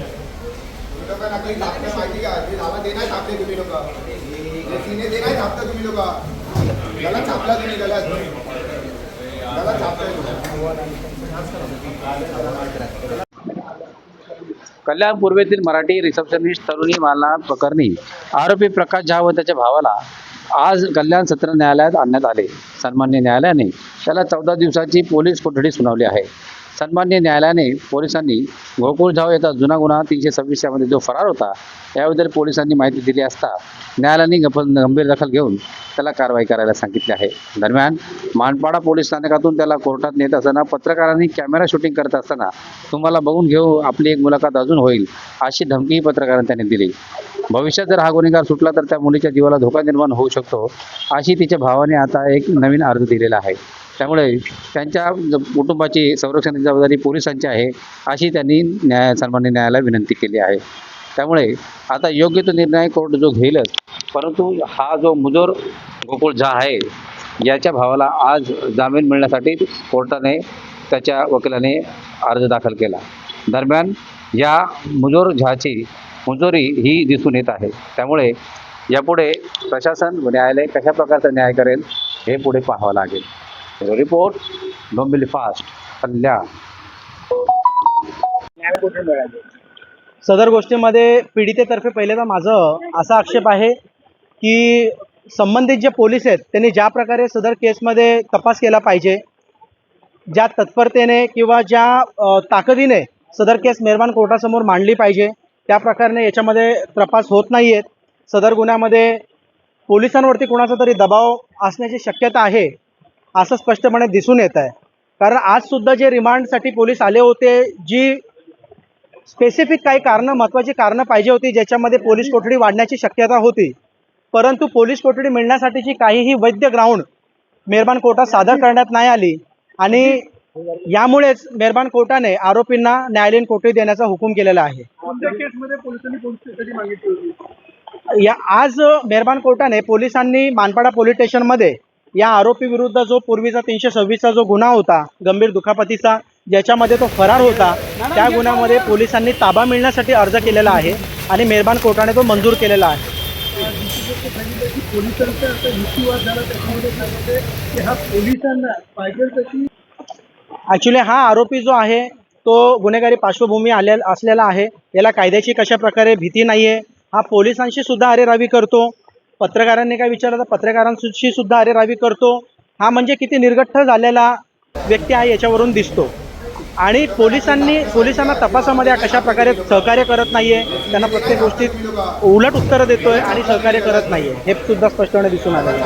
लोकांना काही छापलं माहिती का ते धावा ते नाही छापले तुम्ही. लोक सीने ते नाही छापता तुम्ही लोक गलत छापला तुम्ही गलत गलत छापताय कल्याण पूर्वेतील मराठी रिसेप्शनिस्ट तरुणी मालना प्रकरणी आरोपी प्रकाश झा व त्याच्या भावाला आज कल्याण सत्र न्यायालयात आणण्यात आले. सन्मान्य न्यायालयाने त्याला चौदा दिवसाची पोलीस कोठडी सुनावली आहे. सन्मान्य न्यायालयाने पोलिसांनी गोकुळ झाव याचा जुना गुन्हा तीनशे सव्वीस यामध्ये जो फरार होता याबद्दल पोलिसांनी माहिती दिली असता न्यायालयाने गंभीर दखल घेऊन त्याला कारवाई करायला सांगितली आहे. दरम्यान मानपाडा पोलीस स्थानकातून त्याला कोर्टात नेत असताना पत्रकारांनी कॅमेरा शूटिंग करत असताना तुम्हाला बघून घेऊ आपली एक मुलाखत अजून होईल अशी धमकीही पत्रकारांनी त्यांनी दिली. भविष्यात जर हा गुन्हेगार सुटला तर त्या मुलीच्या जीवाला धोका निर्माण होऊ शकतो अशी तिच्या भावाने आता एक नवीन अर्ज दिलेला आहे. त्यामुळे त्यांच्या कुटुंबाची संरक्षणाची जबाबदारी पोलिसांची आहे अशी त्यांनी न्याय सन्मान्य न्यायालयाला विनंती केली आहे. त्यामुळे आता योग्य तो निर्णय कोर्ट जो घेईलच परंतु हा जो मुजोर गोकुळ झा आहे याच्या भावाला आज जामीन मिळण्यासाठी कोर्टाने त्याच्या वकिलाने अर्ज दाखल केला. दरम्यान या मुजोर झाची मुजोरी ही दिसून येत आहे. त्यामुळे यापुढे प्रशासन व न्यायालय कशा प्रकारचा न्याय करेल हे पुढे पाहावं लागेल. रिपोर्ट डोंबिवली फास्ट कल्याण सदर गोष्टीमध्ये पीडितेतर्फे पहिले तर माझं असा आक्षेप आहे की संबंधित जे पोलीस आहेत त्यांनी ज्या प्रकारे सदर केसमध्ये तपास केला पाहिजे ज्या तत्परतेने किंवा ज्या ताकदीने सदर केस मेहरबान कोर्टासमोर मांडली पाहिजे त्या प्रकारे याच्यामध्ये तपास होत नाही आहेत सदर गुन्ह्यामध्ये पोलिसांवरती कोणाचा तरी दबाव असण्याची शक्यता आहे. असं स्पष्टपणे दिसून येत आहे. कारण आजसुद्धा जे रिमांडसाठी पोलीस आले होते जी स्पेसिफिक काही कारणं महत्त्वाची कारणं पाहिजे होती ज्याच्यामध्ये पोलीस कोठडी वाढण्याची शक्यता होती. परंतु पोलीस कोठडी मिळण्यासाठीची काहीही वैद्य ग्राउंड मेहरबान कोर्टात सादर करण्यात नाही आली. आणि यामुळेच मेहरबान कोर्टाने आरोपींना न्यायालयीन कोठडी देण्याचा हुकूम केलेला आहे. या आज मेहरबान कोर्टाने पोलिसांनी मानपाडा पोलीस स्टेशनमध्ये या आरोपी विरुद्ध जो पूर्वीचा तीनशे सव्वीसचा जो गुन्हा होता गंभीर दुखापतीचा ज्याच्यामध्ये तो फरार होता त्या गुन्ह्यामध्ये पोलिसांनी ताबा मिळण्यासाठी अर्ज केलेला आहे आणि मेहरबान कोर्टाने तो मंजूर केलेला आहे. ॲक्च्युली हा आरोपी जो आहे तो गुन्हेगारी पार्श्वभूमी आले असलेला आहे. याला कायद्याची कशा प्रकारे भीती नाही आहे हा पोलिसांशी सुद्धा अरेरावी करतो. पत्रकारांनी काय विचारलं तर पत्रकारांशी सुद्धा अरेरावी करतो. हा म्हणजे किती निर्गठ्ठ झालेला व्यक्ती आहे याच्यावरून दिसतो. आणि पोलिसांनी पोलिसांना तपासामध्ये कशा प्रकारे सहकार्य करत नाहीये त्यांना प्रत्येक गोष्टीत उलट उत्तरं देतोय आणि सहकार्य करत नाहीये हे सुद्धा स्पष्टपणे दिसून आलं.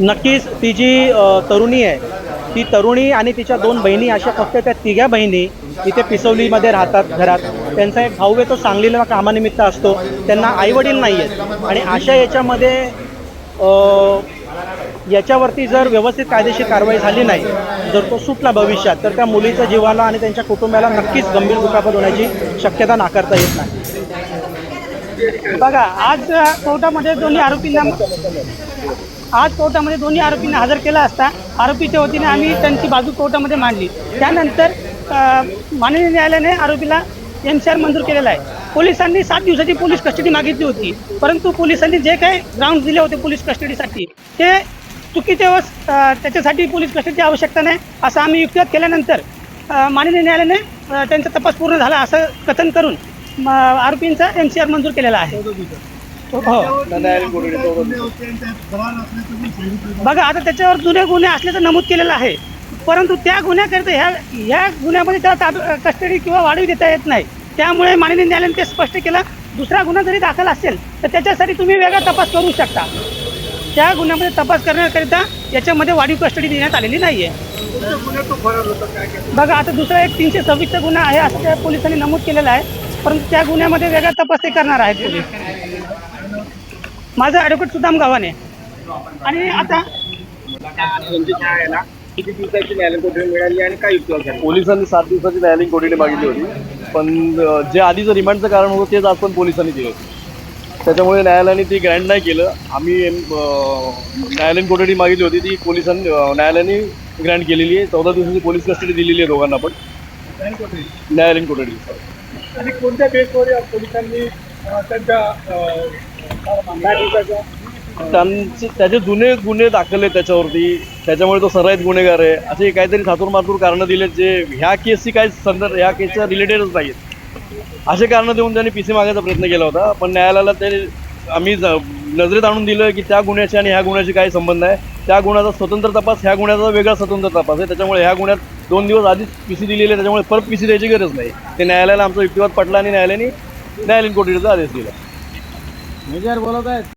नक्कीच ती जी तरुणी आहे ती तरुणी आणि तिच्या दोन बहिणी अशा फक्त त्या तिघ्या बहिणी इथे पिसवलीमध्ये राहतात घरात. त्यांचा एक भाऊ आहे तो सांगलीला कामानिमित्त असतो. त्यांना आईवडील नाही आहेत. आणि अशा याच्यामध्ये याच्यावरती जर व्यवस्थित कायदेशीर कारवाई झाली नाही जर तो सुटला भविष्यात तर त्या मुलीच्या जीवाला आणि त्यांच्या कुटुंबाला नक्कीच गंभीर दुखापत होण्याची शक्यता नाकारता येत नाही. बघा आज कोर्टामध्ये दोन्ही आरोपींना आज कोर्टामध्ये दोन्ही आरोपींना हजर केला असता आरोपीच्या वतीने आम्ही त्यांची बाजू कोर्टामध्ये मांडली. त्यानंतर माननीय न्यायालयाने आरोपीला एम सी आर मंजूर केलेला आहे. पोलिसांनी सात दिवसाची पोलीस कस्टडी मागितली होती परंतु पोलिसांनी जे काही ग्राउंड दिले होते पोलीस कस्टडीसाठी ते चुकीचे व त्याच्यासाठी पोलीस कस्टडीची आवश्यकता नाही असं आम्ही युक्तिवाद केल्यानंतर माननीय न्यायालयाने त्यांचा तपास पूर्ण झाला असं कथन करून आरोपींचा एम सी आर मंजूर केलेला आहे. बघा आता त्याच्यावर जुने गुन्हे असल्याचं नमूद केलेलं आहे. परंतु त्या गुन्ह्याकरिता ह्या ह्या गुन्ह्यामध्ये त्याला ताब कस्टडी किंवा वाढवी देता येत नाही. त्यामुळे माननीय न्यायालयाने ते स्पष्ट केलं. दुसरा गुन्हा जरी दाखल असेल तर त्याच्यासाठी तुम्ही वेगळा तपास करू शकता. त्या गुन्ह्यामध्ये तपास करण्याकरिता याच्यामध्ये वाढीव कस्टडी देण्यात आलेली नाही आहे बघा आता दुसरा एक तीनशे सव्वीसचा गुन्हा आहे असं त्या पोलिसांनी नमूद केलेला आहे. परंतु त्या गुन्ह्यामध्ये वेगळा तपास ते करणार आहेत पोलीस. माझं ॲडव्होकेट सुदाम गावाने. आणि आता किती दिवसाची न्यायालयीन कोठडी मिळाली आणि काय झाली पोलिसांनी सात दिवसाची न्यायालयीन कोठडी मागितली होती. पण जे आधीचं रिमांडचं कारण होतं तेच आज पण पोलिसांनी दिलं त्याच्यामुळे न्यायालयाने ती ग्रँड नाही केलं. आम्ही न्यायालयीन कोठडी मागितली होती ती पोलिसांनी न्यायालयाने ग्रँड केलेली आहे. चौदा दिवसाची पोलीस कस्टडी दिलेली आहे दोघांना पण. न्यायालयीन कोठडी. आणि कोणत्या बेसवर पोलिसांनी त्यांचे त्याचे जुने गुन्हे दाखल आहेत त्याच्यावरती. त्याच्यामुळे तो सराईत गुन्हेगार आहे. असे काहीतरी थातूर मातूर कारणं दिलेत जे ह्या केसची काही संदर्भ ह्या केसच्या रिलेटेडच नाहीत असे कारणं देऊन त्यांनी पी सी मागायचा प्रयत्न केला होता. पण न्यायालयाला ते आम्ही नजरेत आणून दिलं की त्या गुन्ह्याशी आणि ह्या गुन्ह्याशी काही संबंध आहे. त्या गुन्ह्याचा स्वतंत्र तपास ह्या गुन्ह्याचा वेगळा स्वतंत्र तपास आहे. त्याच्यामुळे ह्या गुन्ह्यात दोन दिवस आधीच पी सी दिलेली आहे. त्याच्यामुळे परत पी सी द्यायची गरज नाही. ते न्यायालयाला आमचा युक्तिवाद पटला आणि न्यायालयाने डायलिंग कोटीचं आदेश दिला मी बोलत आहेत.